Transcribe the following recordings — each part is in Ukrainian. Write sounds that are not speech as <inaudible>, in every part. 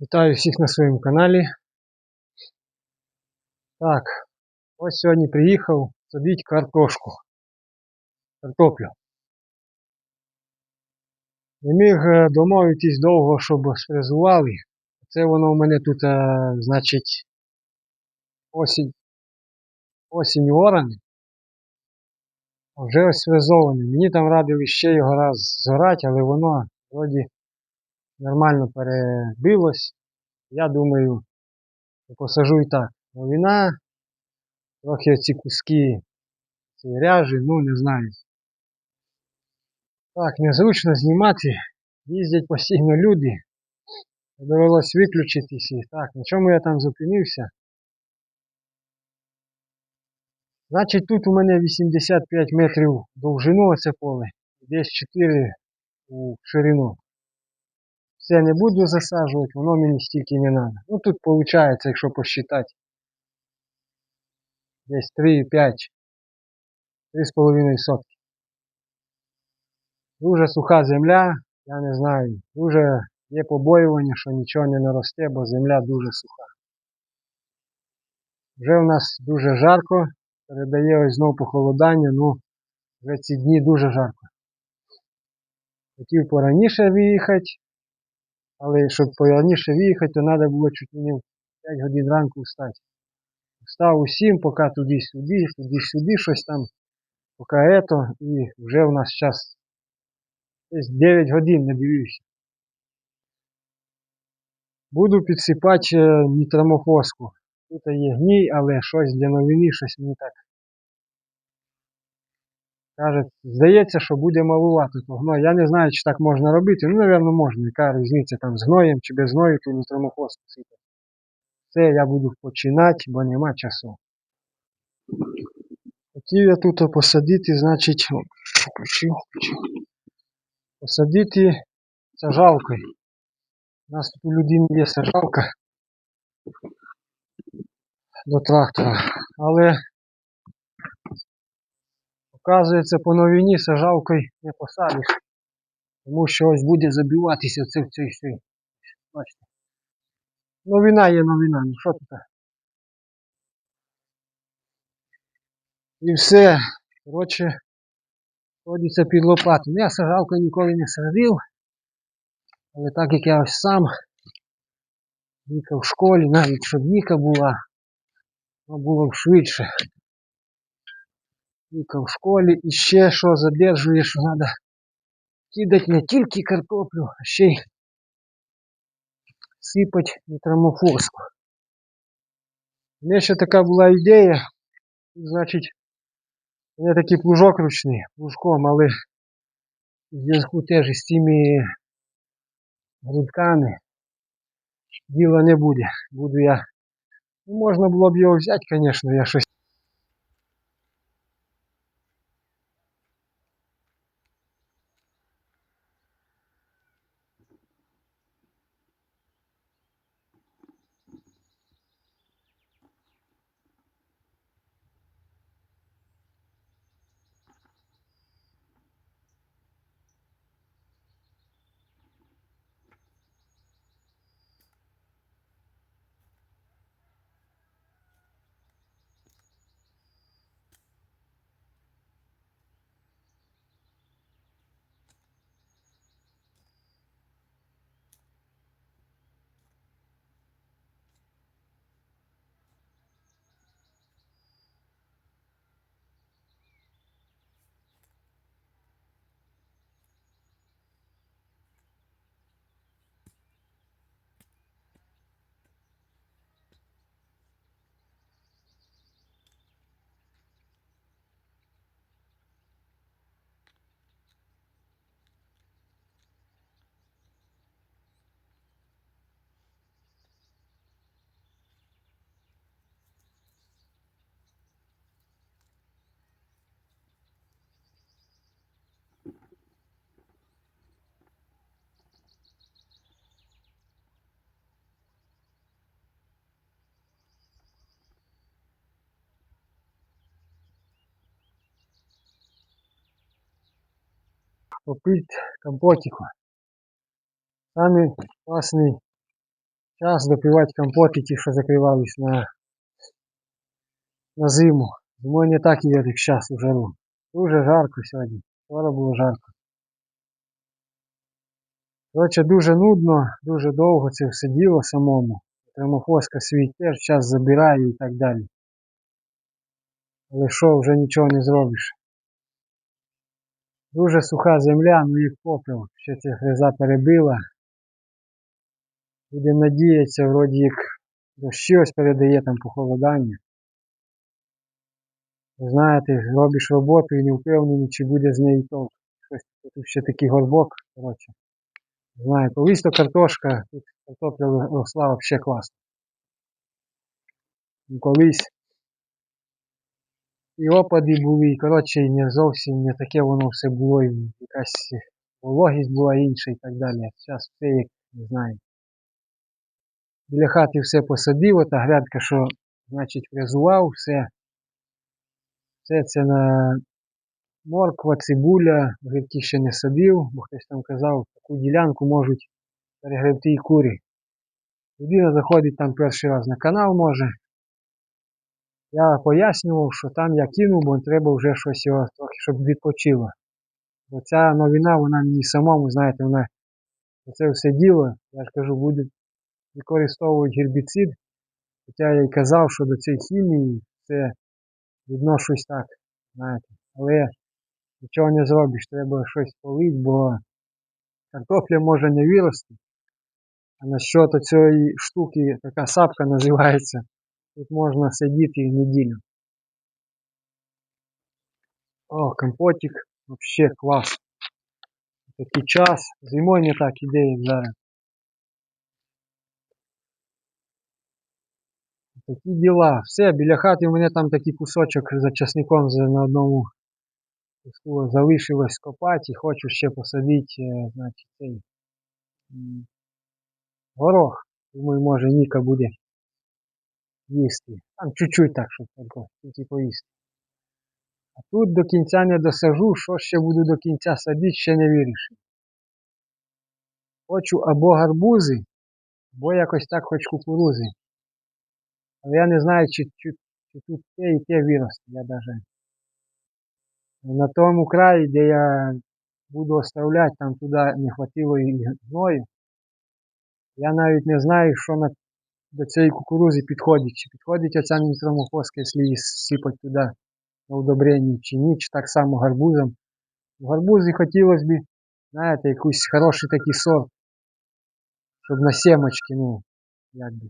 Вітаю всіх на своєму каналі. Так, ось сьогодні приїхав садити картошку. Картоплю. Не міг е, домовитись довго, щоб сфрезували. Це воно в мене тут, е, значить, осінь, осінь оране. Вже ось сфрезоване. Мені там радили ще його раз зорати, але воно вроді нормально перебилось. Я думаю, посажу і так. Новина, трохи ці куски цієї ряжі, ну не знаю. Так, незручно знімати. Їздять постійно люди. Довелось виключитись. І Так, на чому я там зупинився? Значить, тут у мене 85 метрів довжину оце поле, десь 4 у ширину. Все не буду засаджувати, воно мені стільки не треба. Ну тут виходить, якщо посчитати, десь 3,5, 3,5 сотки. Дуже суха земля, я не знаю, дуже є побоювання, що нічого не наросте, бо земля дуже суха. Вже в нас дуже жарко, передає ось знову похолодання, ну вже ці дні дуже жарко. Хотів пораніше виїхати, але щоб пораніше виїхати, то треба було чуть не в 5 годин ранку встати. Встав усім, поки туди-сюди, туди-сюди, щось там, поки ето, і вже у нас час десь 9 годин не дивився. Буду підсипати е, нітрамофоску. Тут є гній, але щось для новини, щось мені так. Каже, здається, що буде малувато то гною. Я не знаю, чи так можна робити. Ну, напевно, можна. Яка різниця там з гноєм чи без гною, то нітрамофоску сипати. Це я буду починати, бо нема часу. Хотів я тут посадити, значить. Посадити сажалкою. У нас тут у людини є сажалка до трактора. Але оказується по новині сажалкою не посадиш. Тому що ось буде забиватися це в цей свій. Бачите. Новина є новина, ну що тут? І все. Коротше, ходиться під лопату. Ну, Я сажалкою ніколи не садив. Але так як я ось сам Віка в школі, навіть щоб Віка була, то було б швидше. Віка в школі і ще що задержує, що треба кидати не тільки картоплю, а ще й сипати нітрамофоску. У мене ще така була ідея, значить, у мене такий плужок ручний, плужком, але в зв'язку теж із цими грудками діла не буде. Буду я. Ну, можна було б його взяти, звісно, я щось. Попити компотику. Самий класний Час допивати компоти, ті, що закривались на, на зиму. Зимою не так є, як зараз у жару. Дуже жарко сьогодні. Вчора було жарко. Коротше, дуже нудно, дуже довго це все діло самому. Термофоска свій теж час забирає і так далі. Але що, вже нічого не зробиш. Дуже суха земля, ну як попел. Ще ця гриза перебила. Будемо надіятися, вроді як дощі ось передає там похолодання. Ви знаєте, робиш роботу і не впевнений, чи буде з неї толк. Щось тут ще такий горбок, коротше. Знаю, колись то картошка, тут картопля росла взагалі класно. Ну, Колись і опади були, і коротше, не зовсім не таке воно все було, і якась вологість була інша і так далі. Зараз все як, не знаю. Біля хати все посадив, ота грядка, що, значить, фрезував, все. Все це на морква, цибуля, грибки ще не садив, бо хтось там казав, таку ділянку можуть перегребти і курі. Людина заходить там перший раз на канал може. Я пояснював, що там я кинув, бо треба вже щось його трохи, щоб відпочило. Бо ця новина, вона мені самому, знаєте, вона це все діло, я ж кажу, буде використовувати гербіцид. Хоча я й казав, що до цієї хімії це відношусь так, знаєте. Але нічого не зробиш, треба щось полити, бо картопля може не вирости. А насчет цієї штуки, така сапка називається, тут можна сидіти неділю. О, компотик, вообще клас. Такий час. Зимою не так іде, як зараз. Такі діла. Все, біля хати у мене там такий кусочок за часником за- на одному куску залишилось копати і хочу ще посадити, е, значить, цей м, горох. Думаю, може Ніка буде Їсти. Там чуть-чуть так, щоб тільки, поїсти. А тут до кінця не досажу, що ще буду до кінця садити, ще не вирішив. Хочу або гарбузи, або якось так хоч кукурузи. Але я не знаю, чи, чи, чи тут те і те виросте. Я даже на тому краї, де я буду оставляти, там туди не хватило і гною. Я навіть не знаю, що на, до цієї кукурузи підходить. Чи підходить оця нітромофоска, якщо її сипать туди на удобрення, чи ні, чи так само гарбузом. В гарбузі хотілося б, знаєте, якийсь хороший такий сорт, щоб на семочки, ну, якби.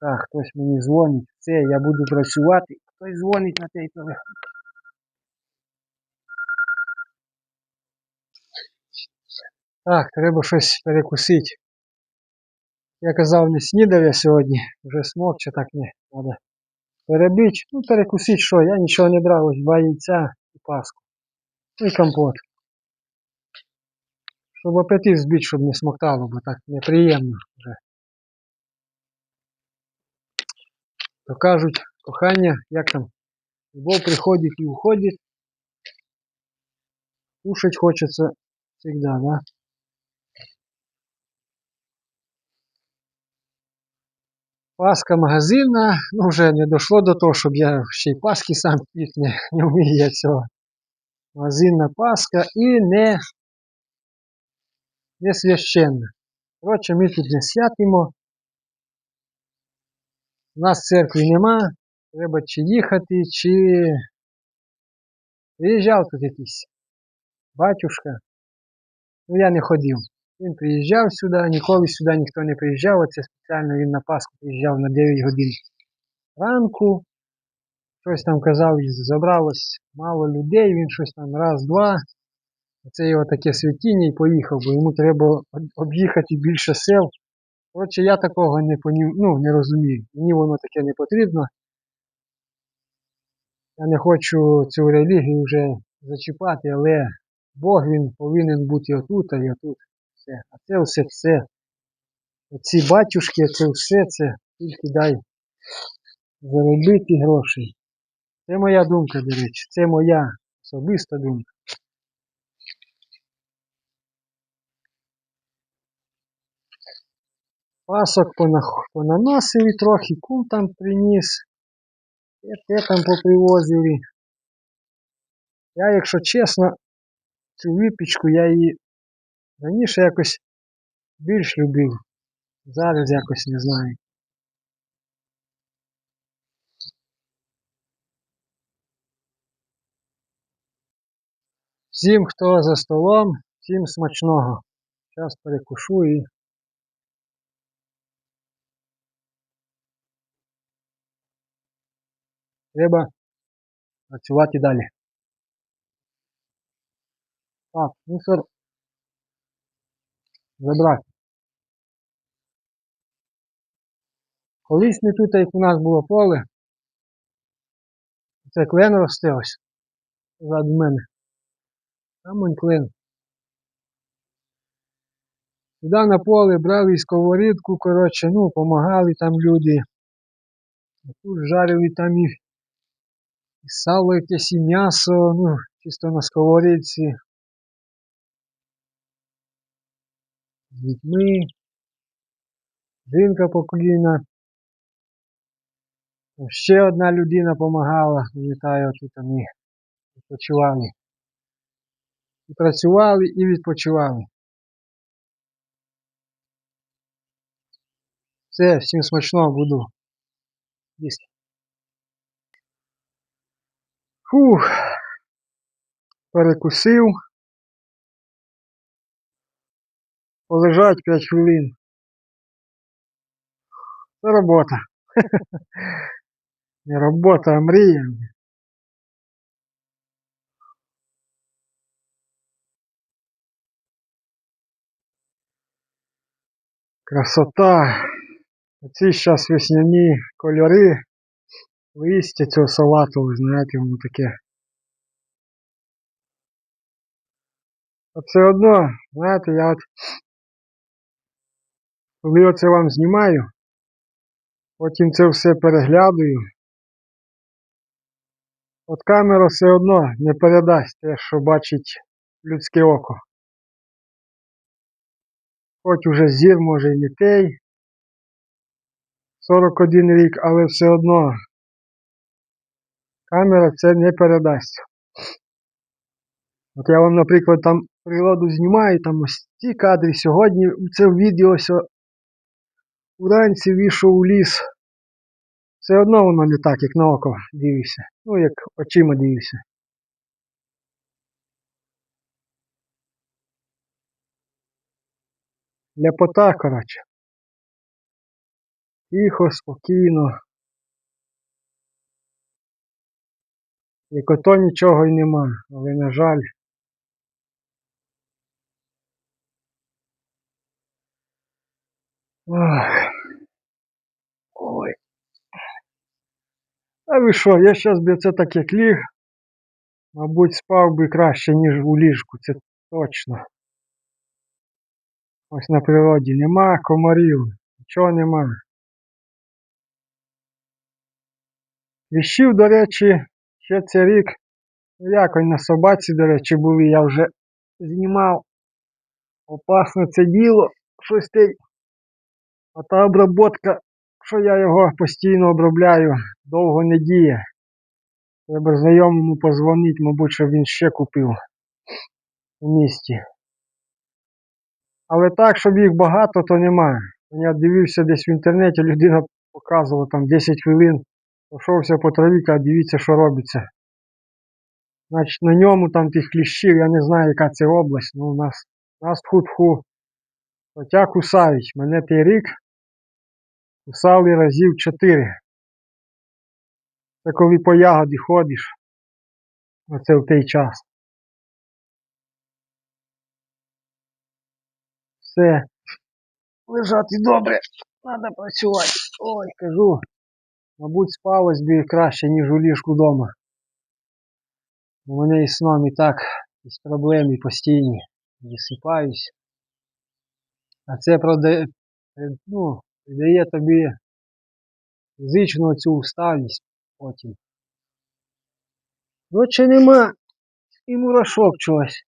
Так, хтось мені дзвонить. Це я буду працювати. Хтось дзвонить на той телефон. Так, треба щось перекусити. Я казав, не снідав я сьогодні, вже смог, чи так не треба перебити. Ну, перекусити що, я нічого не брав, ось два яйця і паску. Ну, І компот. Щоб апетит збити, щоб не смоктало, бо так неприємно вже. То кажуть, кохання, як там, любов приходить і уходить. Кушать хочеться всегда, да? Паска магазинна, ну вже не дійшло до того, щоб я ще й паски сам пік, не, не вмію я цього. Магазинна паска і не, не священна. Коротше, ми тут не святимо. У нас церкви нема, треба чи їхати, чи приїжджав тут якийсь батюшка. Ну я не ходив. Він приїжджав сюди, ніколи сюди ніхто не приїжджав. Оце спеціально він на Пасху приїжджав на 9 годин ранку. Щось там казав, забралось мало людей, він щось там раз-два. Це його таке святіння і поїхав, бо йому треба об'їхати більше сел. Коротше, я такого не понім... ну, не розумію. Мені воно таке не потрібно. Я не хочу цю релігію вже зачіпати, але Бог він повинен бути отут, а і отут. Все. А це все все. Оці батюшки, це все це тільки дай заробити грошей. Це моя думка, до речі, це моя особиста думка. Пасок понаносив трохи, кум там приніс. Те там попривозили. Я, якщо чесно, цю випічку я її раніше якось більш любив. Зараз якось не знаю. Всім, хто за столом, всім смачного. Зараз перекушу і треба працювати далі. Так, мусор забрати. Колись не тут, як у нас було поле. Це клен росте ось. Ззаду мене. Там он клен. Сюди на поле брали сковорідку, коротше, ну, помагали там люди. Тут жарили там і, і сало якесь, і м'ясо, ну, чисто на сковорідці. З дітьми. Жінка покійна. Ще одна людина допомагала, пам'ятаю, тут ми відпочивали. І працювали, і відпочивали. Все, всім смачного буду їсти. Фух. Перекусив. Полежать 5 хвилин. Це робота. <laughs> Не робота, а мрія. Красота. Оці зараз весняні кольори. Листя цього салату, ви знаєте, воно таке. А все одно, знаєте, я от коли оце вам знімаю, потім це все переглядаю. От камера все одно не передасть те, що бачить людське око. Хоч уже зір може і не той, 41 рік, але все одно камера це не передасть. От я вам, наприклад, там природу знімаю, там ось ці кадри сьогодні, це відео ось уранці вийшов у ліс. Все одно воно не так, як на око дивишся. Ну, як очима дивишся. Ляпота, коротше. Тихо, спокійно. Як ото нічого й нема, але на жаль. Ох. Ой. А ви що, я зараз би це так як ліг, мабуть, спав би краще, ніж у ліжку, це точно. Ось на природі нема комарів, нічого нема. Ліщів, до речі, ще цей рік, ну як на собаці, до речі, були, я вже знімав. Опасне це діло, щось те. А та обработка, що я його постійно обробляю, довго не діє. Треба знайомому позвонити, мабуть, щоб він ще купив у місті. Але так, щоб їх багато, то нема. Я дивився десь в інтернеті, людина показувала там 10 хвилин, пройшовся по траві, каже, дивіться, що робиться. Значить, на ньому там тих кліщів, я не знаю, яка це область, ну у нас, нас тху-тху. Хоча кусають. Мене той рік кусали разів 4. Це коли по ягоді ходиш. Оце в той час. Все. Лежати добре. Треба працювати. Ой, кажу. Мабуть, спалось би краще, ніж у ліжку вдома. У мене і сном і так якісь проблеми постійні. Висипаюсь. А це продає, ну, придає тобі фізичну цю усталість потім. Ну чи нема і мурашок чогось.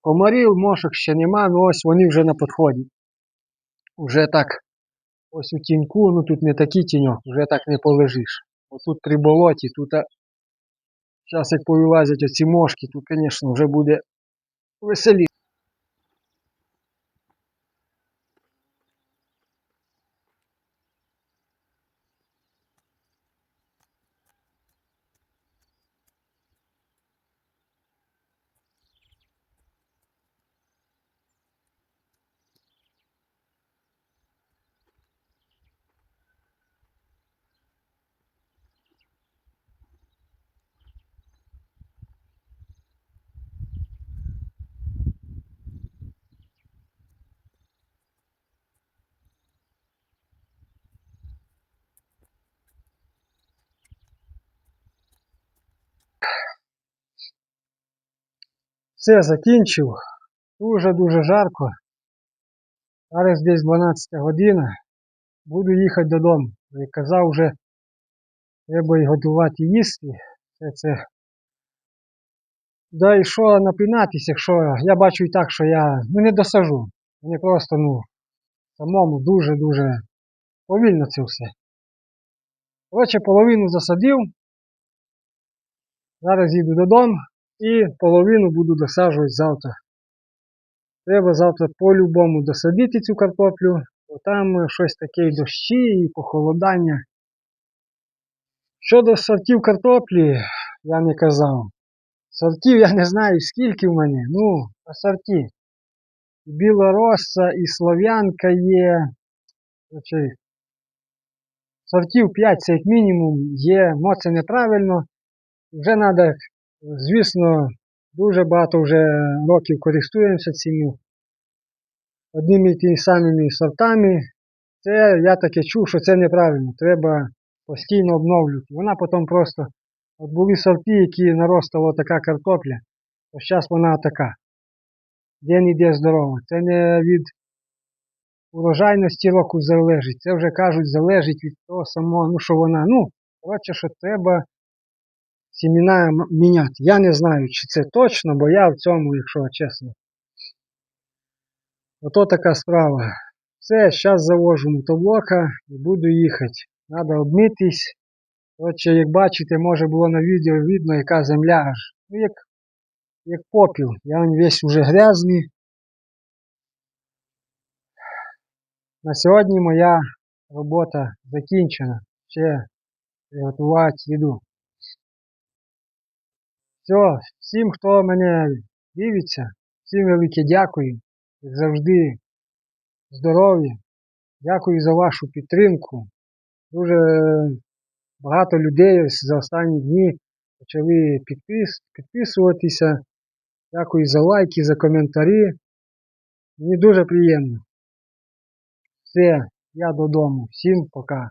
Комарів, мошок ще нема, ну ось вони вже на підході. Уже так ось у тіньку, ну тут не такий тіньок, вже так не полежиш. Отут при болоті, тут зараз як повилазять оці мошки, тут, звісно, вже буде веселі. Все, закінчив. Дуже-дуже жарко. Зараз десь 12 година. Буду їхати додому. Як казав вже, треба і готувати їсти. Це, це. Да і що напинатися, якщо я бачу і так, що я ну, не досажу. Мені просто ну, самому дуже-дуже повільно це все. Коротше, половину засадив. Зараз їду додому і половину буду досаджувати завтра. Треба завтра по-любому досадити цю картоплю, бо там щось таке і дощі, і похолодання. Щодо сортів картоплі, я не казав. Сортів я не знаю скільки в мене. Ну, а сорті. Білороса, і слов'янка є. Короче, Сортів 5 це як мінімум є, мо це неправильно. Вже треба, звісно, дуже багато вже років користуємося цими одними і тими самими сортами. Це я таке чув, що це неправильно. Треба постійно обновлювати. Вона потім просто. От були сорти, які наростала така картопля, то зараз вона така. День іде здорова. Це не від урожайності року залежить. Це вже кажуть, залежить від того самого, ну що вона. Ну, коротше, що треба сіміна м- міняти. Я не знаю, чи це точно, бо я в цьому, якщо чесно. Ото така справа. Все, зараз завожу мотоблока і буду їхати. Треба обмитись. Отже, як бачите, може було на відео видно, яка земля аж. Ну, як, як попіл. Я весь уже грязний. На сьогодні моя робота закінчена. Ще приготувати їду. Все, всім, хто мене дивиться, всім велике дякую. Як завжди, здоров'я. Дякую за вашу підтримку. Дуже багато людей за останні дні почали підпис, підписуватися. Дякую за лайки, за коментарі. Мені дуже приємно. Все, я додому. Всім пока.